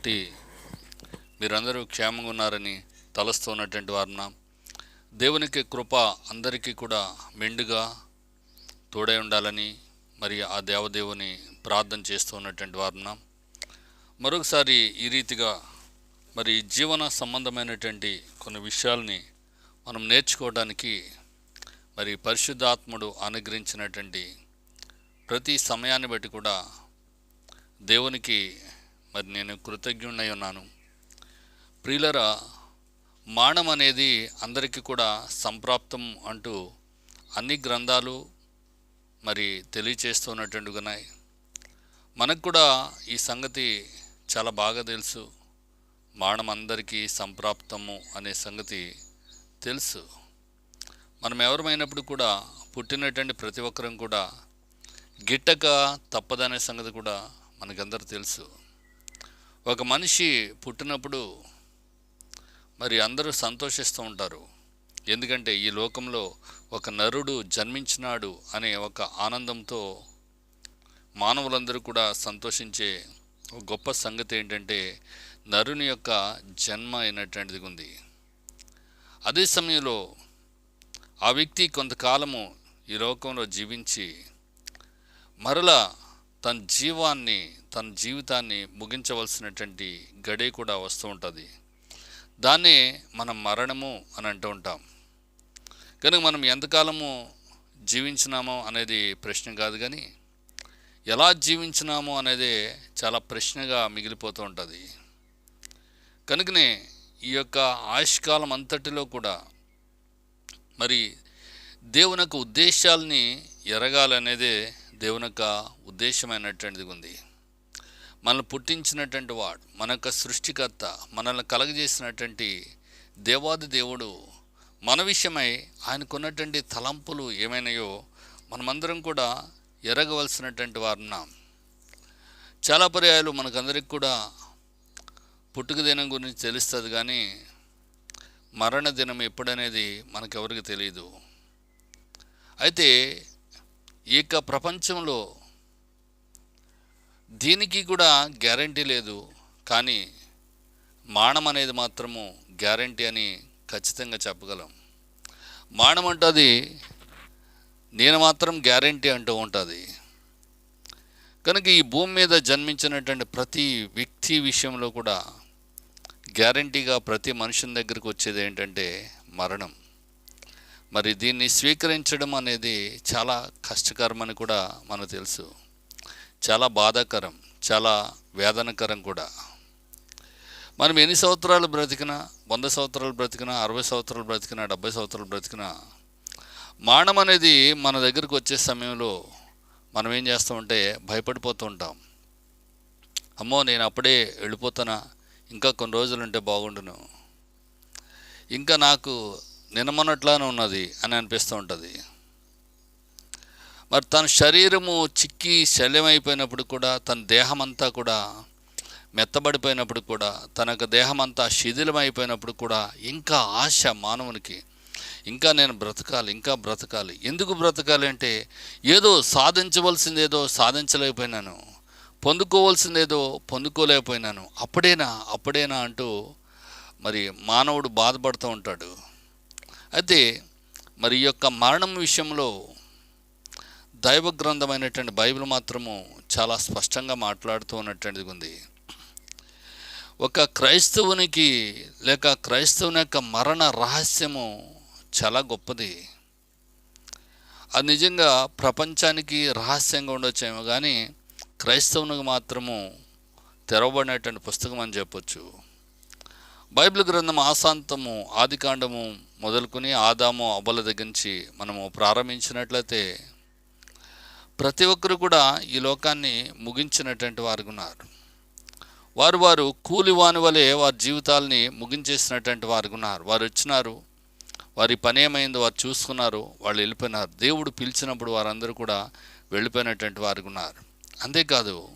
బట్టి మీరందరూ క్షేమంగా ఉన్నారని తలస్తున్నటువంటి వారున దేవునికి కృప అందరికీ కూడా మెండుగా తోడై ఉండాలని మరి ఆ దేవదేవుని ప్రార్థన చేస్తూ ఉన్నటువంటి వారున మరొకసారి ఈ రీతిగా మరి జీవన సంబంధమైనటువంటి కొన్ని విషయాల్ని మనం నేర్చుకోవడానికి మరి పరిశుద్ధాత్ముడు అనుగ్రహించినటువంటి ప్రతి సమయాన్ని బట్టి కూడా దేవునికి మరి నేను కృతజ్ఞుడై ఉన్నాను. ప్రియులరా మానం అనేది అందరికీ కూడా సంప్రాప్తం అంటూ అన్ని గ్రంథాలు మరి తెలియచేస్తున్నటువంటి ఉన్నాయి మనకు కూడా ఈ సంగతి చాలా బాగా తెలుసు. మానం అందరికీ సంప్రాప్తము అనే సంగతి తెలుసు. మనం ఎవరమైనప్పుడు కూడా పుట్టినటువంటి ప్రతి ఒక్కరం కూడా గిట్టక తప్పదనే సంగతి కూడా మనకందరూ తెలుసు. ఒక మనిషి పుట్టినప్పుడు మరి అందరూ సంతోషిస్తూ ఉంటారు. ఎందుకంటే ఈ లోకంలో ఒక నరుడు జన్మించినాడు అనే ఒక ఆనందంతో మానవులందరూ కూడా సంతోషించే ఒక గొప్ప సంగతి ఏంటంటే నరుని యొక్క జన్మ అయినటువంటిది ఉంది. అదే సమయంలో ఆ వ్యక్తి కొంతకాలము ఈ లోకంలో జీవించి మరలా తన జీవాన్ని తన జీవితాన్ని ముగించవలసినటువంటి గడే కూడా వస్తూ ఉంటుంది. దాన్నే మనం మరణము అని అంటూ ఉంటాం. కనుక మనం ఎంతకాలము జీవించినామో అనేది ప్రశ్న కాదు కానీ ఎలా జీవించినామో అనేది చాలా ప్రశ్నగా మిగిలిపోతూ ఉంటుంది. కనుకనే ఈ యొక్క ఆయుష్కాలం అంతటిలో కూడా మరి దేవుని యొక్క ఉద్దేశాలని ఎరగాలనేదే దేవుని యొక్క ఉద్దేశమైనటువంటిది ఉంది. మనల్ని పుట్టించినటువంటి వాడు మన యొక్క సృష్టికర్త మనల్ని కలగజేసినటువంటి దేవాది దేవుడు మన విషయమై ఆయనకున్నటువంటి తలంపులు ఏమైనాయో మనమందరం కూడా ఎరగవలసినటువంటి వారున్నాం. చాలా పర్యాయాలు మనకందరికి కూడా పుట్టుక దినం గురించి తెలుస్తుంది కానీ మరణ దినం ఎప్పుడనేది మనకెవరికి తెలియదు అయితే ఈ యొక్క ప్రపంచంలో దీనికి కూడా గ్యారంటీ లేదు. కానీ మానం అనేది మాత్రము గ్యారంటీ అని ఖచ్చితంగా చెప్పగలం. మానం అంటుంది నేను మాత్రం గ్యారంటీ అంటూ ఉంటుంది. కనుక ఈ భూమి మీద జన్మించినటువంటి ప్రతి వ్యక్తి విషయంలో కూడా గ్యారంటీగా ప్రతి మనుషుని దగ్గరికి వచ్చేది ఏంటంటే మరణం. మరి దీన్ని స్వీకరించడం అనేది చాలా కష్టకరమని కూడా మనకు తెలుసు. చాలా బాధాకరం చాలా వేదనకరం కూడా. మనం ఎన్ని సంవత్సరాలు బ్రతికినా వంద సంవత్సరాలు బ్రతికినా అరవై సంవత్సరాలు బ్రతికినా డెబ్బై సంవత్సరాలు బ్రతికినా మానం అనేది మన దగ్గరకు వచ్చే సమయంలో మనం ఏం చేస్తామంటే భయపడిపోతూ ఉంటాం. అమ్మో నేను అప్పుడే వెళ్ళిపోతానా? ఇంకా కొన్ని రోజులు ఉంటే బాగుండును. ఇంకా నాకు నినమన్నట్లానే ఉన్నది అని అనిపిస్తూ ఉంటుంది. మరి తన శరీరము చిక్కి శల్యమైపోయినప్పుడు కూడా తన దేహం అంతా కూడా మెత్తబడిపోయినప్పుడు కూడా తన యొక్క దేహం అంతా శిథిలమైపోయినప్పుడు కూడా ఇంకా ఆశ మానవునికి ఇంకా నేను బ్రతకాలి ఇంకా బ్రతకాలి. ఎందుకు బ్రతకాలి అంటే ఏదో సాధించవలసిందేదో సాధించలేకపోయినాను పొందుకోవాల్సిందేదో పొందుకోలేకపోయినాను అప్పుడేనా అప్పుడేనా అంటూ మరి మానవుడు బాధపడుతూ ఉంటాడు. అయితే మరి ఈ యొక్క మరణం విషయంలో దైవ గ్రంథమైనటువంటి బైబిల్ మాత్రము చాలా స్పష్టంగా మాట్లాడుతూ ఉన్నటువంటిది ఉంది. ఒక క్రైస్తవునికి లేక క్రైస్తవుని యొక్క మరణ రహస్యము చాలా గొప్పది. అది నిజంగా ప్రపంచానికి రహస్యంగా ఉండొచ్చేమో కానీ క్రైస్తవునికి మాత్రము తెరవబడినటువంటి పుస్తకం అని చెప్పొచ్చు. బైబిల్ గ్రంథం ఆశాంతము ఆదికాండము మొదలుకొని ఆదాము అబ్బల దగ్గర నుంచి మనము ప్రారంభించినట్లయితే ప్రతి ఒక్కరు కూడా ఈ లోకాన్ని ముగించినటువంటి వారు ఉన్నారు వారు వారు కూలివాని వలె వారి జీవితాల్ని ముగించేసినటువంటి వారు ఉన్నారు వారు వచ్చినారు వారి పని ఏమైందో వారు చూసుకున్నారు వాళ్ళు వెళ్ళిపోయినారు. దేవుడు పిలిచినప్పుడు వారందరూ కూడా వెళ్ళిపోయినటువంటి వారు ఉన్నారు అంతేకాదు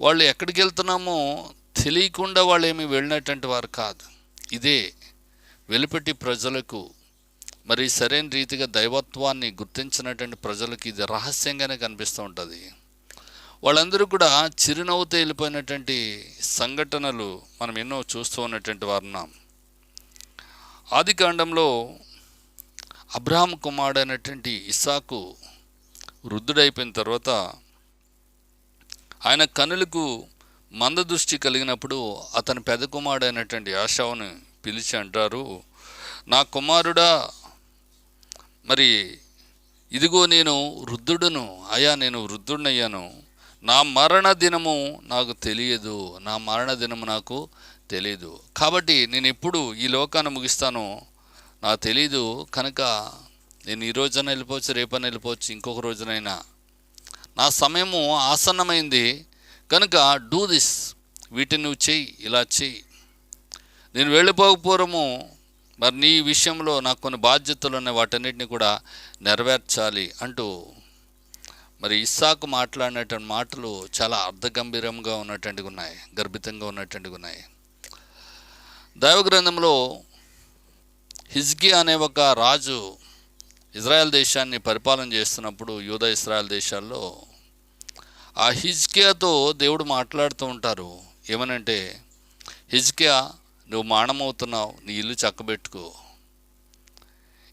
వాళ్ళు ఎక్కడికి వెళ్తున్నామో తెలియకుండా వాళ్ళు ఏమి వెళ్ళినటువంటి వారు కాదు. ఇదే వెలుపెట్టి ప్రజలకు మరి సరైన రీతిగా దైవత్వాన్ని గుర్తించినటువంటి ప్రజలకు ఇది రహస్యంగానే కనిపిస్తూ ఉంటుంది. వాళ్ళందరూ కూడా చిరునవ్వుతో వెళ్ళిపోయినటువంటి సంఘటనలు మనం ఎన్నో చూస్తూ ఉన్నటువంటి వారున్నాం. ఆది కాండంలో అబ్రహాం కుమారుడైనటువంటి ఇసాకు వృద్ధుడైపోయిన తర్వాత ఆయన కనులకు మందదృష్టి కలిగినప్పుడు అతని పెద్ద కుమారుడైనటువంటి ఆశావుని పిలిచి అంటారు నా కుమారుడా మరి ఇదిగో నేను వృద్ధుడును అయ్యా నేను వృద్ధుడినయ్యాను. నా మరణ దినము నాకు తెలియదు నా మరణ దినము నాకు తెలియదు కాబట్టి నేను ఎప్పుడు ఈ లోకాన్ని ముగిస్తానో నాకు తెలీదు. కనుక నేను ఈ రోజున వెళ్ళిపోవచ్చు రేపన వెళ్ళిపోవచ్చు ఇంకొక రోజునైనా. నా సమయము ఆసన్నమైంది. కనుక డూ దిస్ వీటిని నువ్వు చెయ్యి ఇలా చెయ్యి. నేను వెళ్ళిపోకపోవడము మరి నీ విషయంలో నాకు కొన్ని బాధ్యతలు ఉన్నాయి వాటన్నిటిని కూడా నెరవేర్చాలి అంటూ మరి ఇస్సాకు మాట్లాడినటువంటి మాటలు చాలా అర్ధగంభీరంగా ఉన్నటువంటివి ఉన్నాయి గర్భితంగా ఉన్నటువంటివి ఉన్నాయి. దైవ గ్రంథంలో హిజ్కి అనే ఒక రాజు ఇజ్రాయెల్ దేశాన్ని పరిపాలన చేస్తున్నప్పుడు యూద ఇస్రాయల్ దేశాల్లో ఆ హిజ్కియాతో దేవుడు మాట్లాడుతూ ఉంటారు. ఏమనంటే హిజ్కియా నువ్వు మానమవుతున్నావు నీ ఇల్లు చక్కబెట్టుకో.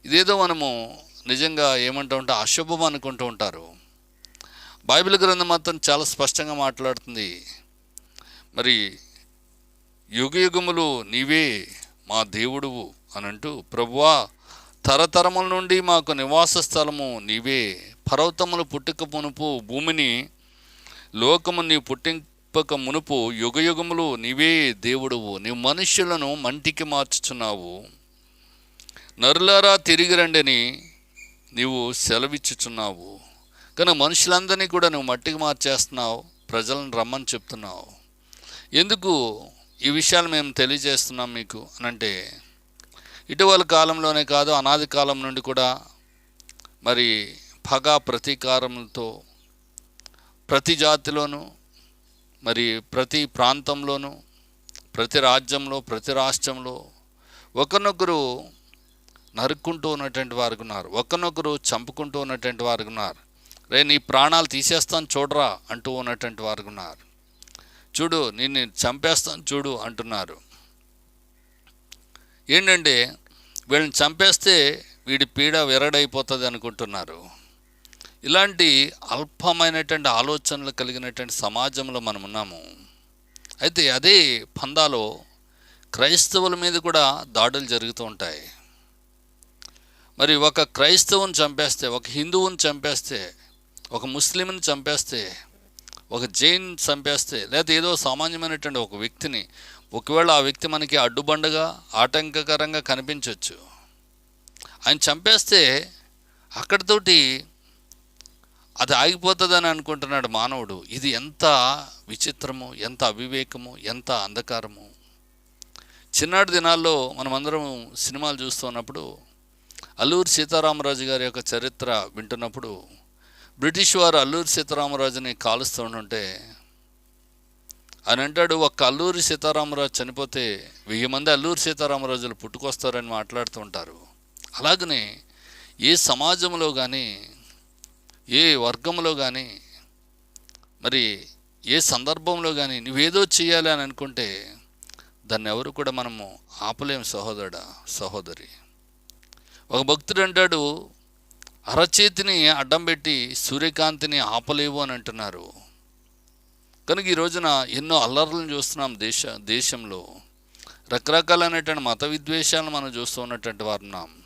ఇదేదో మనము నిజంగా ఏమంటూ ఉంటే అశుభం అనుకుంటూ ఉంటారు. బైబిల్ గ్రంథం మాత్రం చాలా స్పష్టంగా మాట్లాడుతుంది. మరి యుగ యుగములు నీవే మా దేవుడువు అని అంటూ ప్రభువా తరతరముల నుండి మాకు నివాస స్థలము నీవే. పర్వతములు పుట్టుక పునుపు భూమిని లోకము నీ పుట్టింపక మునుపు యుగయుగములు నీవే దేవుడువు నీవు మనుష్యులను మంటికి మార్చుచున్నావు. నరులారా తిరిగి రండిని నీవు సెలవిచ్చుచున్నావు. కానీ మనుషులందరినీ కూడా నువ్వు మట్టికి మార్చేస్తున్నావు ప్రజలను రమ్మని చెప్తున్నావు. ఎందుకు ఈ విషయాలు మేము తెలియజేస్తున్నాం మీకు అనంటే ఇటీవల కాలంలోనే కాదు అనాది కాలం నుండి కూడా మరి పగ ప్రతీకారములతో ప్రతి జాతిలోనూ మరి ప్రతి ప్రాంతంలోనూ ప్రతి రాజ్యంలో ప్రతి రాష్ట్రంలో ఒకరినొకరు నరుక్కుంటూ ఉన్నటువంటి వారు ఉన్నారు. ఒకరినొకరు చంపుకుంటూ ఉన్నటువంటి వారు ఉన్నారు. రే నీ ప్రాణాలు తీసేస్తాను చూడరా అంటూ ఉన్నటువంటి వారు ఉన్నారు. చూడు నిన్ను చంపేస్తాను చూడు అంటున్నారు. ఏంటంటే వీళ్ళని చంపేస్తే వీడి పీడ విరడైపోతుంది అనుకుంటున్నారు. ఇలాంటి అల్పమైనటువంటి ఆలోచనలు కలిగినటువంటి సమాజంలో మనం ఉన్నాము. అయితే అదే పందాలో క్రైస్తవుల మీద కూడా దాడులు జరుగుతూ ఉంటాయి. మరి ఒక క్రైస్తవుని చంపేస్తే ఒక హిందువుని చంపేస్తే ఒక ముస్లింని చంపేస్తే ఒక జైన్ చంపేస్తే లేదా ఏదో సామాన్యమైనటువంటి ఒక వ్యక్తిని ఒకవేళ ఆ వ్యక్తి మనకి అడ్డుబండగా ఆటంకకరంగా కనిపించవచ్చు ఆయన చంపేస్తే అక్కడితోటి అది ఆగిపోతుందని అనుకుంటున్నాడు మానవుడు. ఇది ఎంత విచిత్రము ఎంత అవివేకము ఎంత అంధకారము. చిన్నాటి దినాల్లో మనమందరం సినిమాలు చూస్తున్నప్పుడు అల్లూరి సీతారామరాజు గారి యొక్క చరిత్ర వింటున్నప్పుడు బ్రిటిష్ వారు అల్లూరి సీతారామరాజుని కాలుస్తూ ఆయన అంటాడు ఒక్క అల్లూరి సీతారామరాజు చనిపోతే వెయ్యి మంది అల్లూరి సీతారామరాజులు పుట్టుకొస్తారని మాట్లాడుతూ ఉంటారు. అలాగనే ఏ సమాజంలో కానీ ఏ వర్గంలో కానీ మరి ఏ సందర్భంలో కానీ నువ్వేదో చేయాలి అని అనుకుంటే దాన్ని ఎవరు కూడా మనము ఆపలేం సహోదరుడా సహోదరి. ఒక భక్తుడు అంటాడు అరచేతిని అడ్డం పెట్టి సూర్యకాంతిని ఆపలేవు అని అంటున్నారు. కనుక ఈ రోజున ఎన్నో అల్లర్లను చూస్తున్నాం దేశ దేశంలో. రకరకాలైనటువంటి మత విద్వేషాలను మనం చూస్తూ ఉన్నటువంటి వారు ఉన్నాం.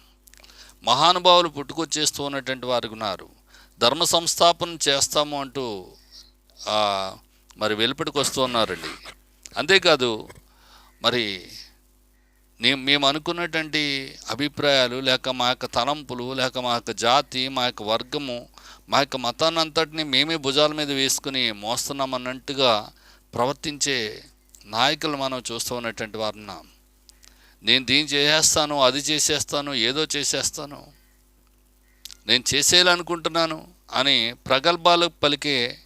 మహానుభావులు పుట్టుకొచ్చేస్తూ ఉన్నటువంటి వారు ఉన్నారు. ధర్మ సంస్థాపన చేస్తాము అంటూ మరి వెలుపటికి వస్తూ ఉన్నారండి. అంతేకాదు మరి నే మేము అనుకున్నటువంటి అభిప్రాయాలు లేక మా యొక్క తలంపులు లేక మా యొక్క జాతి మా యొక్క వర్గము మా యొక్క మతాన్ని అంతటిని మేమే భుజాల మీద వేసుకుని మోస్తున్నామన్నట్టుగా ప్రవర్తించే నాయకులు మనం చూస్తూ ఉన్నటువంటి వారిన. నేను దీన్ని చేసేస్తాను అది చేసేస్తాను ఏదో చేసేస్తాను. నేను చేసేయాలనుకుంటున్నాను అని ప్రగల్భాలు పలికే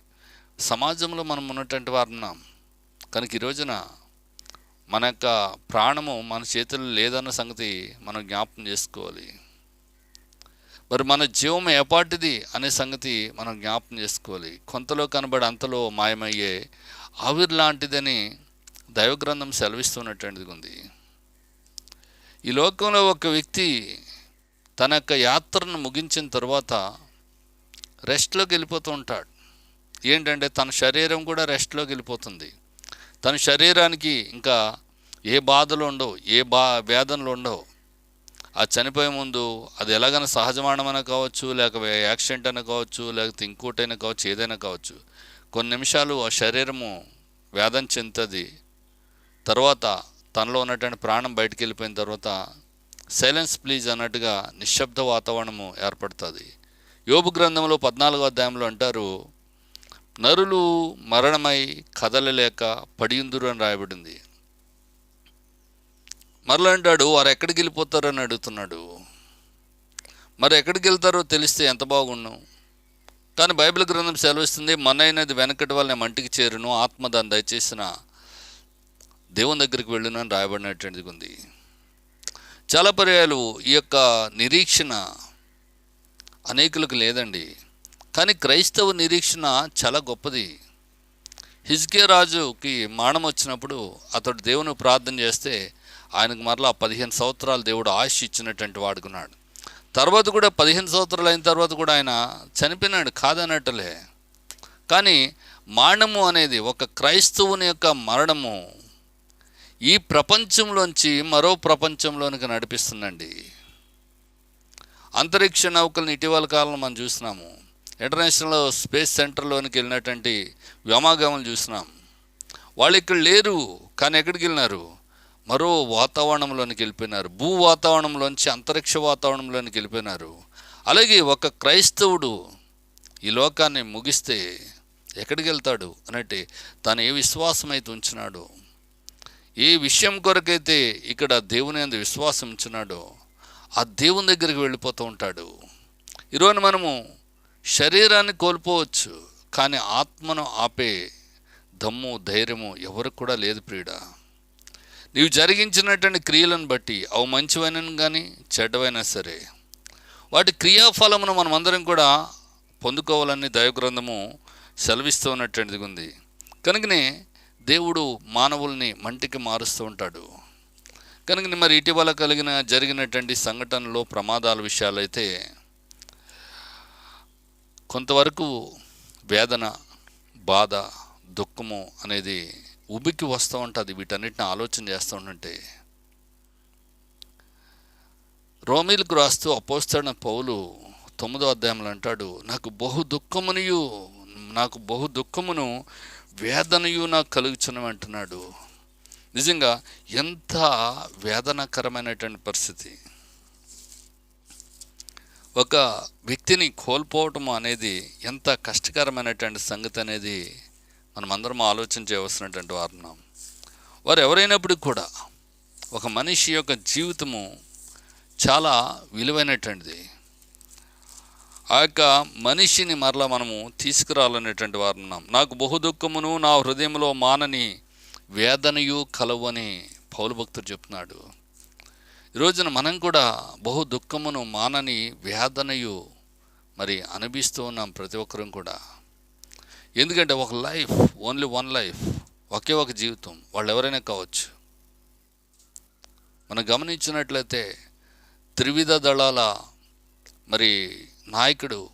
సమాజంలో మనం ఉన్నటువంటి వారు ఉన్నాం. కనుక ఈ రోజున మన యొక్క ప్రాణము మన చేతుల్లో లేదన్న సంగతి మనం జ్ఞాపకం చేసుకోవాలి. మరి మన జీవం ఏపాటిది అనే సంగతి మనం జ్ఞాపం చేసుకోవాలి. కొంతలో కనబడి అంతలో మాయమయ్యే ఆవిరి లాంటిదని దైవగ్రంథం సెలవిస్తున్నటువంటిది ఉంది. ఈ లోకంలో ఒక వ్యక్తి తన యొక్క యాత్రను ముగించిన తర్వాత రెస్ట్లోకి వెళ్ళిపోతూ ఉంటాడు. ఏంటంటే తన శరీరం కూడా రెస్ట్లోకి వెళ్ళిపోతుంది. తన శరీరానికి ఇంకా ఏ బాధలు ఉండవు ఏ బా వేదనలు ఉండవు. ఆ చనిపోయే ముందు అది ఎలాగైనా సహజమానమైనా కావచ్చు లేక యాక్సిడెంట్ అయినా కావచ్చు లేకపోతే ఇంకోటైనా కావచ్చు ఏదైనా కావచ్చు. కొన్ని నిమిషాలు ఆ శరీరము వేదన చెందుతుంది. తర్వాత తనలో ఉన్నటువంటి ప్రాణం బయటికి వెళ్ళిపోయిన తర్వాత సైలెన్స్ ప్లీజ్ అన్నట్టుగా నిశ్శబ్ద వాతావరణము ఏర్పడుతుంది. యోబు గ్రంథంలో పద్నాలుగో అధ్యాయంలో అంటారు నరులు మరణమై కదలలేక పడియుందురు అని రాయబడింది. మరలా అంటాడు వారు ఎక్కడికి వెళ్ళిపోతారని అడుగుతున్నాడు. మరి ఎక్కడికి వెళ్తారో తెలిస్తే ఎంత బాగుండు? కానీ బైబిల్ గ్రంథం సెలవిస్తుంది మనైనది వెనకటి వాళ్ళని మంటికి చేరును ఆత్మ దాన్ని దయచేసిన దేవుని దగ్గరికి వెళ్ళును అని రాయబడినటువంటిది ఉంది. చాలా పర్యాలు ఈ యొక్క నిరీక్షణ అనేకులకు లేదండి. కానీ క్రైస్తవ నిరీక్షణ చాలా గొప్పది. హిజ్కే రాజుకి మానం వచ్చినప్పుడు అతడు దేవుని ప్రార్థన చేస్తే ఆయనకు మరలా పదిహేను సంవత్సరాలు దేవుడు ఆశ ఇచ్చినటువంటి వాడుకున్నాడు తర్వాత కూడా పదిహేను సంవత్సరాలు అయిన తర్వాత కూడా ఆయన చనిపోయినాడు కాదన్నట్టులే కానీ మరణము అనేది ఒక క్రైస్తవుని యొక్క మరణము ఈ ప్రపంచంలోంచి మరో ప్రపంచంలోనికి నడిపిస్తుందండి. అంతరిక్ష నౌకలను ఇటీవల కాలంలో మనం చూసినాము ఇంటర్నేషనల్ స్పేస్ సెంటర్లోనికి వెళ్ళినటువంటి వ్యోమాగాములు చూసినాం వాళ్ళు ఇక్కడ లేరు కానీ ఎక్కడికి వెళ్ళినారు? మరో వాతావరణంలోనికి వెళ్ళిపోయినారు. భూ వాతావరణంలోంచి అంతరిక్ష వాతావరణంలోనికి వెళ్ళిపోయినారు. అలాగే ఒక క్రైస్తవుడు ఈ లోకాన్ని ముగిస్తే ఎక్కడికి వెళ్తాడు? అనంటే తను ఏ విశ్వాసం అయితే ఉంచినాడో ఏ విషయం కొరకైతే ఇక్కడ దేవుని అందు విశ్వాసం ఉంచినాడో ఆ దేవుని దగ్గరికి వెళ్ళిపోతూ ఉంటాడు. ఈరోజు మనము శరీరాన్ని కోల్పోవచ్చు కానీ ఆత్మను ఆపే దమ్ము ధైర్యము ఎవరికి కూడా లేదు ప్రియుడా. నీవు జరిగించినటువంటి క్రియలను బట్టి అవి మంచివైన కానీ చెడ్డవైనా సరే వాటి క్రియాఫలమును మనం అందరం కూడా పొందుకోవాలని దైవగ్రంథము సెలవిస్తూ ఉన్నటువంటిది ఉంది. కనుకనే దేవుడు మానవుల్ని మంటికి మారుస్తూ ఉంటాడు. కనుక మరి ఇటీవల కలిగిన జరిగినటువంటి సంఘటనలో ప్రమాదాల విషయాలైతే కొంతవరకు వేదన బాధ దుఃఖము అనేది ఉబికి వస్తూ ఉంటుంది. వీటన్నిటిని ఆలోచన చేస్తూ ఉంటే రోమిలకు రాస్తూ అపోస్తాడిన పౌలు తొమ్మిదో అధ్యాయంలో అంటాడు నాకు బహు దుఃఖమునియు నాకు బహు దుఃఖమును వేదనయు నాకు కలుగుచున్నాం అంటున్నాడు. నిజంగా ఎంత వేదనకరమైనటువంటి పరిస్థితి. ఒక వ్యక్తిని కోల్పోవటం అనేది ఎంత కష్టకరమైనటువంటి సంగతి అనేది మనం అందరం ఆలోచన చేయవలసినటువంటి వారున్నాం. వారు ఎవరైనప్పుడు కూడా ఒక మనిషి యొక్క జీవితము చాలా విలువైనటువంటిది. ఆ యొక్క మనిషిని మరలా మనము తీసుకురాలనేటువంటి వారు ఉన్నాం. నాకు బహు దుఃఖమును నా హృదయంలో మానని వేదనయు కలవు అని పౌలు భక్తుడు చెప్తున్నాడు. ఈరోజున మనం కూడా బహు దుఃఖమును మానని వేదనయు మరి అనిపిస్తూ ఉన్నాం ప్రతి ఒక్కరం కూడా. ఎందుకంటే ఒక లైఫ్ ఓన్లీ వన్ లైఫ్ ఒకే ఒక జీవితం వాళ్ళు ఎవరైనా కావచ్చు. మనం గమనించినట్లయితే త్రివిధ దళాల మరి నాయకుడు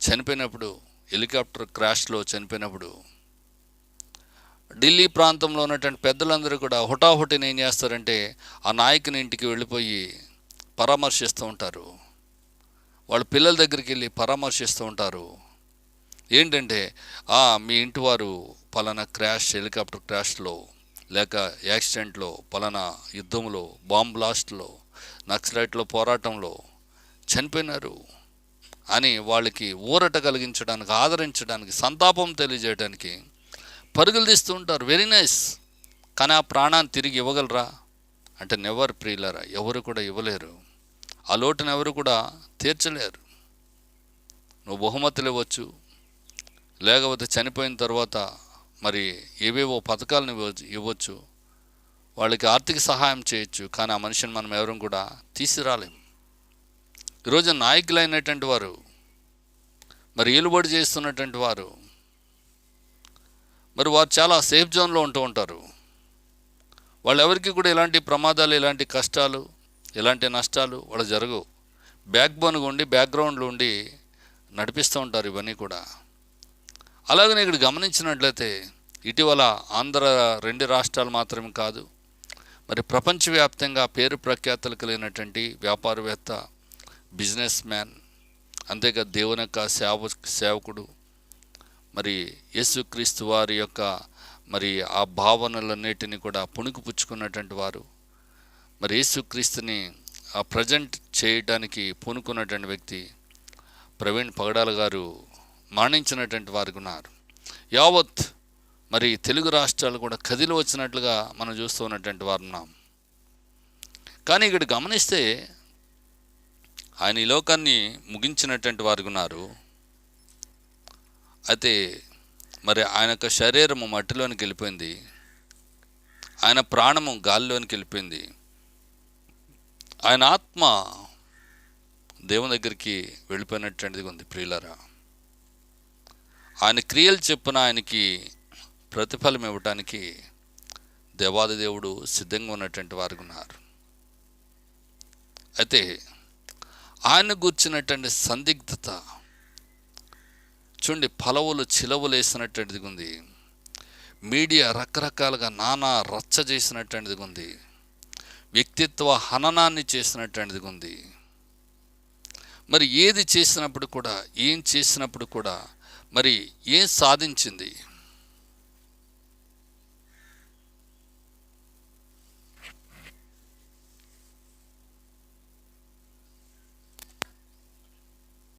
చనిపోయినప్పుడు హెలికాప్టర్ క్రాష్లో చనిపోయినప్పుడు ఢిల్లీ ప్రాంతంలో ఉన్నటువంటి పెద్దలందరూ కూడా హుటాహుటిని ఏం చేస్తారంటే ఆ నాయకుని ఇంటికి వెళ్ళిపోయి పరామర్శిస్తూ ఉంటారు. వాళ్ళ పిల్లల దగ్గరికి వెళ్ళి పరామర్శిస్తూ ఉంటారు. ఏంటంటే "ఆ, మీ ఇంటి వారు పలానా క్రాష్ హెలికాప్టర్ క్రాష్లో లేక యాక్సిడెంట్లో పలానా యుద్ధంలో బాంబ్ బ్లాస్ట్లో నక్సలైట్లో పోరాటంలో చనిపోయినారు అని వాళ్ళకి ఊరట కలిగించడానికి ఆదరించడానికి సంతాపం తెలియజేయడానికి పరుగులు తీస్తూ ఉంటారు. వెరీ నైస్ కానీ ఆ ప్రాణాన్ని తిరిగి ఇవ్వగలరా? అంటే నెవర్ ప్రియులరా ఎవరు కూడా ఇవ్వలేరు. ఆ లోటును ఎవరు కూడా తీర్చలేరు. నువ్వు బహుమతులు ఇవ్వచ్చు. లేకపోతే చనిపోయిన తర్వాత మరి ఏవేవో పథకాలను ఇవ్వచ్చు ఇవ్వచ్చు. వాళ్ళకి ఆర్థిక సహాయం చేయొచ్చు. కానీ ఆ మనిషిని మనం ఎవరూ కూడా తీసిరాలేము ఈరోజు నాయకులైనటువంటి వారు మరి ఏలుబడి చేస్తున్నటువంటి వారు మరి వారు చాలా సేఫ్ జోన్లో ఉంటూ ఉంటారు. వాళ్ళు ఎవరికి కూడా ఎలాంటి ప్రమాదాలు ఎలాంటి కష్టాలు ఎలాంటి నష్టాలు వాళ్ళు జరగవు బ్యాక్ బోన్గా ఉండి బ్యాక్గ్రౌండ్లో ఉండి నడిపిస్తూ ఉంటారు ఇవన్నీ కూడా. అలాగనే ఇక్కడ గమనించినట్లయితే ఇటీవల ఆంధ్ర రెండు రాష్ట్రాలు మాత్రమే కాదు మరి ప్రపంచవ్యాప్తంగా పేరు ప్రఖ్యాతలు కలిగినటువంటి వ్యాపారవేత్త బిజినెస్ మ్యాన్ అంతేకాదు దేవుని యొక్క సేవ సేవకుడు. మరి యేసుక్రీస్తు వారి యొక్క మరి ఆ భావనలన్నిటిని కూడా పుణుకు పుచ్చుకున్నటువంటి వారు. మరి యేసుక్రీస్తుని ఆ ప్రజెంట్ చేయడానికి పూనుకున్నటువంటి వ్యక్తి ప్రవీణ్ పగడాల గారు మరణించినటువంటి వారు ఉన్నారు. యావత్ మరి తెలుగు రాష్ట్రాలు కూడా కదిలి వచ్చినట్లుగా మనం చూస్తూ ఉన్నటువంటి వారు ఉన్నాం. కానీ ఇక్కడ గమనిస్తే ఆయన ఈ లోకాన్ని ముగించినటువంటి వారు ఉన్నారు. అయితే మరి ఆయన యొక్క శరీరము మట్టిలోనికి వెళ్ళిపోయింది. ఆయన ప్రాణము గాలిలోనికి వెళ్ళిపోయింది. ఆయన ఆత్మ దేవుని దగ్గరికి వెళ్ళిపోయినటువంటిది ఉంది ప్రియులరా. ఆయన క్రియలు చెప్పున ఆయనకి ప్రతిఫలం ఇవ్వటానికి దేవాది దేవుడు సిద్ధంగా ఉన్నటువంటి వారు ఉన్నారు. అయితే ఆయన గూర్చినటువంటి సందిగ్ధత. చూడండి పలవులు చిలవులు ఉంది. మీడియా రకరకాలుగా నానా రచ్చ చేసినటువంటిది ఉంది. వ్యక్తిత్వ హననాన్ని చేసినటువంటిది ఉంది. మరి ఏది చేసినప్పుడు కూడా ఏం చేసినప్పుడు కూడా మరి ఏం సాధించింది?